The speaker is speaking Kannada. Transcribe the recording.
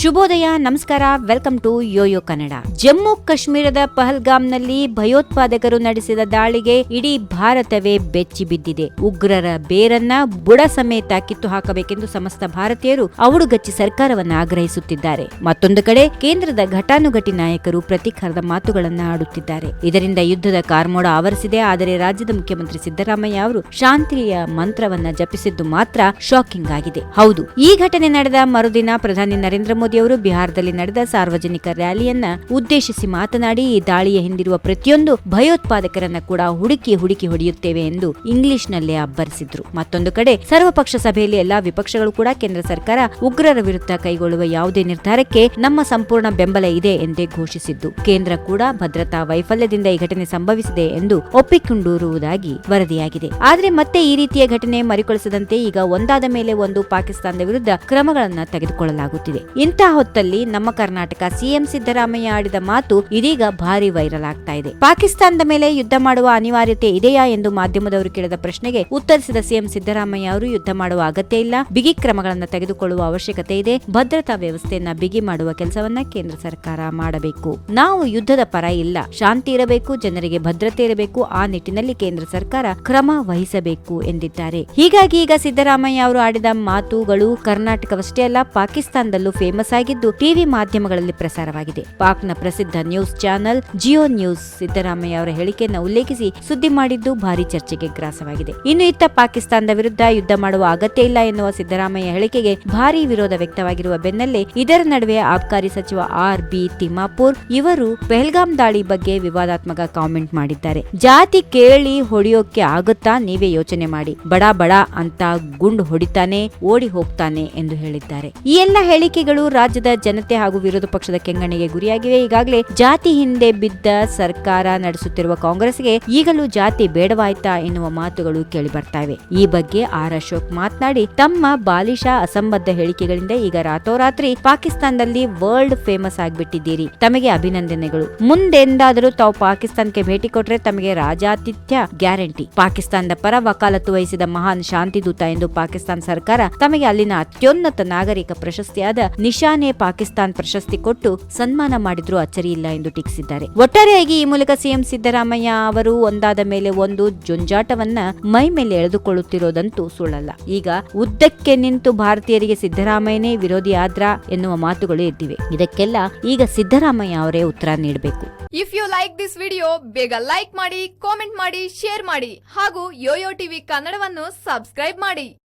ಶುಭೋದಯ, ನಮಸ್ಕಾರ welcome to Yoyo Kannada Jammu ಕಾಶ್ಮೀರದ ಪಹಲ್ಗಾಮ್ನಲ್ಲಿ ಭಯೋತ್ಪಾದಕರು ನಡೆಸಿದ ದಾಳಿಗೆ ಇಡೀ ಭಾರತವೇ ಬೆಚ್ಚಿ ಬಿದ್ದಿದೆ. ಉಗ್ರರ ಬೇರನ್ನ ಬುಡ ಸಮೇತ ಕಿತ್ತು ಹಾಕಬೇಕೆಂದು ಸಮಸ್ತ ಭಾರತೀಯರು ಅವಡುಗಚ್ಚಿ ಸರ್ಕಾರವನ್ನ ಆಗ್ರಹಿಸುತ್ತಿದ್ದಾರೆ. ಮತ್ತೊಂದು ಕಡೆ ಕೇಂದ್ರದ ಘಟಾನುಘಟಿ ನಾಯಕರು ಪ್ರತೀಕಾರದ ಮಾತುಗಳನ್ನ ಆಡುತ್ತಿದ್ದಾರೆ. ಇದರಿಂದ ಯುದ್ಧದ ಕಾರ್ಮೋಡ ಆವರಿಸಿದೆ, ಆದರೆ ರಾಜ್ಯದ ಮುಖ್ಯಮಂತ್ರಿ ಸಿದ್ದರಾಮಯ್ಯ ಅವರು ಶಾಂತಿಯ ಮಂತ್ರವನ್ನ ಜಪಿಸಿದ್ದು ಮಾತ್ರ ಶಾಕಿಂಗ್ ಆಗಿದೆ. ಹೌದು, ಈ ಘಟನೆ ನಡೆದ ಮರುದಿನ ಪ್ರಧಾನಿ ನರೇಂದ್ರ ಮೋದಿ ಅವರು ಬಿಹಾರದಲ್ಲಿ ನಡೆದ ಸಾರ್ವಜನಿಕ ರ್ಯಾಲಿಯನ್ನ ಉದ್ದೇಶಿಸಿ ಮಾತನಾಡಿ, ಈ ದಾಳಿಯ ಹಿಂದಿರುವ ಪ್ರತಿಯೊಂದು ಭಯೋತ್ಪಾದಕರನ್ನ ಕೂಡ ಹುಡುಕಿ ಹುಡುಕಿ ಹೊಡೆಯುತ್ತೇವೆ ಎಂದು ಇಂಗ್ಲಿಷ್ನಲ್ಲೇ ಅಬ್ಬರಿಸಿದ್ರು. ಮತ್ತೊಂದು ಕಡೆ, ಸರ್ವಪಕ್ಷ ಸಭೆಯಲ್ಲಿ ಎಲ್ಲಾ ವಿಪಕ್ಷಗಳು ಕೂಡ ಕೇಂದ್ರ ಸರ್ಕಾರ ಉಗ್ರರ ವಿರುದ್ಧ ಕೈಗೊಳ್ಳುವ ಯಾವುದೇ ನಿರ್ಧಾರಕ್ಕೆ ನಮ್ಮ ಸಂಪೂರ್ಣ ಬೆಂಬಲ ಇದೆ ಎಂದೇ ಘೋಷಿಸಿದ್ದು. ಕೇಂದ್ರ ಕೂಡ ಭದ್ರತಾ ವೈಫಲ್ಯದಿಂದ ಈ ಘಟನೆ ಸಂಭವಿಸಿದೆ ಎಂದು ಒಪ್ಪಿಕೊಂಡಿರುವುದಾಗಿ ವರದಿಯಾಗಿದೆ. ಆದರೆ ಮತ್ತೆ ಈ ರೀತಿಯ ಘಟನೆ ಮರುಕಳಿಸದಂತೆ ಈಗ ಒಂದಾದ ಮೇಲೆ ಒಂದು ಪಾಕಿಸ್ತಾನದ ವಿರುದ್ಧ ಕ್ರಮಗಳನ್ನು ತೆಗೆದುಕೊಳ್ಳಲಾಗುತ್ತಿದೆ. ಇಂತಹ ಹೊತ್ತಲ್ಲಿ ನಮ್ಮ ಕರ್ನಾಟಕ ಸಿಎಂ ಸಿದ್ದರಾಮಯ್ಯ ಆಡಿದ ಮಾತು ಇದೀಗ ಭಾರಿ ವೈರಲ್ ಆಗ್ತಾ ಇದೆ. ಪಾಕಿಸ್ತಾನದ ಮೇಲೆ ಯುದ್ಧ ಮಾಡುವ ಅನಿವಾರ್ಯತೆ ಇದೆಯಾ ಎಂದು ಮಾಧ್ಯಮದವರು ಕೇಳಿದ ಪ್ರಶ್ನೆಗೆ ಉತ್ತರಿಸಿದ ಸಿಎಂ ಸಿದ್ದರಾಮಯ್ಯ ಅವರು, ಯುದ್ಧ ಮಾಡುವ ಅಗತ್ಯ ಇಲ್ಲ. ಬಿಗಿ ಕ್ರಮಗಳನ್ನು ತೆಗೆದುಕೊಳ್ಳುವ ಅವಶ್ಯಕತೆ ಇದೆ. ಭದ್ರತಾ ವ್ಯವಸ್ಥೆಯನ್ನ ಬಿಗಿ ಮಾಡುವ ಕೆಲಸವನ್ನ ಕೇಂದ್ರ ಸರ್ಕಾರ ಮಾಡಬೇಕು. ನಾವು ಯುದ್ಧದ ಪರ ಇಲ್ಲ. ಶಾಂತಿ ಇರಬೇಕು, ಜನರಿಗೆ ಭದ್ರತೆ ಇರಬೇಕು. ಆ ನಿಟ್ಟಿನಲ್ಲಿ ಕೇಂದ್ರ ಸರ್ಕಾರ ಕ್ರಮ ವಹಿಸಬೇಕು ಎಂದಿದ್ದಾರೆ. ಹೀಗಾಗಿ ಈಗ ಸಿದ್ದರಾಮಯ್ಯ ಅವರು ಆಡಿದ ಮಾತುಗಳು ಕರ್ನಾಟಕವಷ್ಟೇ ಅಲ್ಲ, ಪಾಕಿಸ್ತಾನದಲ್ಲೂ ಫೇಮಸ್ ಆಗಿದ್ದು ಟಿವಿ ಮಾಧ್ಯಮಗಳಲ್ಲಿ ಪ್ರಸಾರವಾಗಿದೆ. ಪಾಕ್ನ ಪ್ರಸಿದ್ಧ news channel Geo news Siddaramaiah ಅವರ ಹೇಳಿಕೆಯನ್ನು ಉಲ್ಲೇಖಿಸಿ ಸುದ್ದಿ ಮಾಡಿದ್ದು ಭಾರಿ ಚರ್ಚೆಗೆ ಗ್ರಾಸವಾಗಿದೆ. ಇನ್ನು ಇತ್ತ ಪಾಕಿಸ್ತಾನದ ವಿರುದ್ಧ ಯುದ್ಧ ಮಾಡುವ ಅಗತ್ಯ ಇಲ್ಲ ಎನ್ನುವ ಸಿದ್ದರಾಮಯ್ಯ ಹೇಳಿಕೆಗೆ ಭಾರಿ ವಿರೋಧ ವ್ಯಕ್ತವಾಗಿರುವ ಬೆನ್ನಲ್ಲೇ ಇದರ ನಡುವೆ ಆಬ್ಕಾರಿ ಸಚಿವ ಆರ್ ಬಿ ತಿಮ್ಮಾಪುರ್ ಇವರು ಪೆಹಲ್ಗಾಮ್ ದಾಳಿ ಬಗ್ಗೆ ವಿವಾದಾತ್ಮಕ ಕಾಮೆಂಟ್ ಮಾಡಿದ್ದಾರೆ. ಜಾತಿ ಕೇಳಿ ಹೊಡೆಯೋಕೆ ಆಗುತ್ತಾ ನೀವೇ ಯೋಚನೆ ಮಾಡಿ. ಬಡ ಬಡ ಅಂತ ಗುಂಡು ಹೊಡಿತಾನೆ, ಓಡಿ ಹೋಗ್ತಾನೆ ಎಂದು ಹೇಳಿದ್ದಾರೆ. ಈ ಎಲ್ಲ ಹೇಳಿಕೆಗಳು ರಾಜ್ಯದ ಜನತೆ ಹಾಗೂ ವಿರೋಧ ಪಕ್ಷದ ಕೆಂಗಣ್ಣಿಗೆ ಗುರಿಯಾಗಿವೆ. ಈಗಾಗಲೇ ಜಾತಿ ಹಿಂದೆ ಬಿದ್ದ ಸರ್ಕಾರ ನಡೆಸುತ್ತಿರುವ ಕಾಂಗ್ರೆಸ್ಗೆ ಈಗಲೂ ಜಾತಿ ಬೇಡವಾಯ್ತಾ ಎನ್ನುವ ಮಾತುಗಳು ಕೇಳಿ ಇವೆ ಈ ಬಗ್ಗೆ ಆರ್ ಅಶೋಕ್ ಮಾತನಾಡಿ, ತಮ್ಮ ಬಾಲಿಶ ಅಸಂಬದ್ಧ ಹೇಳಿಕೆಗಳಿಂದ ಈಗ ರಾತೋರಾತ್ರಿ ಪಾಕಿಸ್ತಾನದಲ್ಲಿ ವರ್ಲ್ಡ್ ಫೇಮಸ್ ಆಗಿಬಿಟ್ಟಿದ್ದೀರಿ. ತಮಗೆ ಅಭಿನಂದನೆಗಳು. ಮುಂದೆಂದಾದರೂ ತಾವು ಪಾಕಿಸ್ತಾನಕ್ಕೆ ಭೇಟಿ ಕೊಟ್ಟರೆ ತಮಗೆ ರಾಜಾತಿಥ್ಯ ಗ್ಯಾರಂಟಿ. ಪಾಕಿಸ್ತಾನದ ಪರ ವಕಾಲತ್ತು ವಹಿಸಿದ ಮಹಾನ್ ಶಾಂತಿದೂತ ಎಂದು ಪಾಕಿಸ್ತಾನ ಸರ್ಕಾರ ತಮಗೆ ಅಲ್ಲಿನ ಅತ್ಯುನ್ನತ ನಾಗರಿಕ ಪ್ರಶಸ್ತಿಯಾದ ನಿಶಾನೆ ಪಾಕಿಸ್ತಾನ್ ಪ್ರಶಸ್ತಿ ಕೊಟ್ಟು ಸನ್ಮಾನ ಮಾಡಿದ್ರೂ ಅಚ್ಚರಿ ಇಲ್ಲ ಎಂದು ಟೀಕಿಸಿದ್ದಾರೆ. ಒಟ್ಟಾರೆಯಾಗಿ ಈ ಮೂಲಕ ಸಿಎಂ ಸಿದ್ದರಾಮಯ್ಯ ಅವರು ಒಂದಾದ ಮೇಲೆ ಒಂದು ಜೊಂಜಾಟವನ್ನ ಮೈ ಮೇಲೆ ಎಳೆದುಕೊಳ್ಳುತ್ತಿರೋದಂತೂ ಸುಳ್ಳಲ್ಲ. ಈಗ ಉದ್ದಕ್ಕೆ ನಿಂತು ಭಾರತೀಯರಿಗೆ ಸಿದ್ದರಾಮಯ್ಯನೇ ವಿರೋಧಿ ಆದ್ರ ಎನ್ನುವ ಮಾತುಗಳು ಎದ್ದಿವೆ. ಇದಕ್ಕೆಲ್ಲ ಈಗ ಸಿದ್ದರಾಮಯ್ಯ ಅವರೇ ಉತ್ತರ ನೀಡಬೇಕು. If you like this video ಬೇಗ ಲೈಕ್ ಮಾಡಿ ಕಾಮೆಂಟ್ ಮಾಡಿ ಶೇರ್ ಮಾಡಿ ಹಾಗೂ ಯೋಯೋ ಟಿವಿ ಕನ್ನಡವನ್ನು ಸಬ್ಸ್ಕ್ರೈಬ್ ಮಾಡಿ.